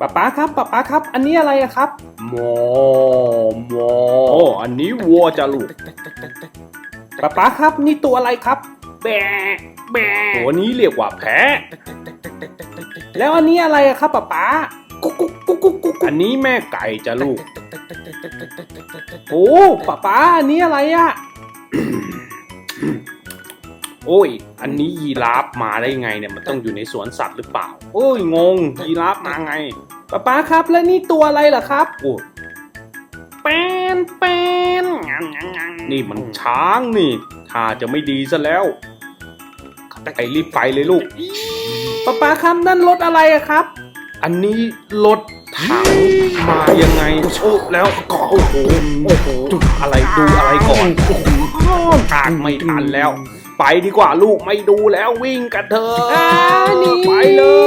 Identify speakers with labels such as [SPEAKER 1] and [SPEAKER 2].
[SPEAKER 1] ป๊าป๊าครับป๊าป๊าครับ อันนี้อะไรอะครับหมอหมอโอ้อันนี้วัวจะลูกป๊าป๊าครับ นี่ตัวอะไรครับ แบะแบะตัวนี้เรียกว่าแพะแล้วอันนี้อะไรอะครับป๊าป๊ากุ๊กกุ๊กกุ๊กกุ๊กกุ๊กอันนี้แม่ไก่จะลูกโอ้ป๊าป๊าอันนี้อะไรอะ โอ้ย อันนี้ยีราฟมาได้ไงเนี่ยมันต้องอยู่ในสวนสัตว์หรือเปล่า โอ้ยงง ยีราฟมาไงป๊าป๊าครับแล้วนี่ตัวอะไรล่ะครับโอ้เป็นเป็นนี่มันช้างนี่ถ้าจะไม่ดีซะแล้วไปรีบไปเลยลูกป๊าป๊าครับนั่นรถอะไรอะครับ อันนี้รถถังมายังไงโอ้แล้วก็โอ้โหโอ้โหอะไรดูอะไรก่อนโอ้โหตากไม่ทันแล้ว ไปดีกว่าลูกไม่ดูแล้ววิ่งกันเถอะไปเลย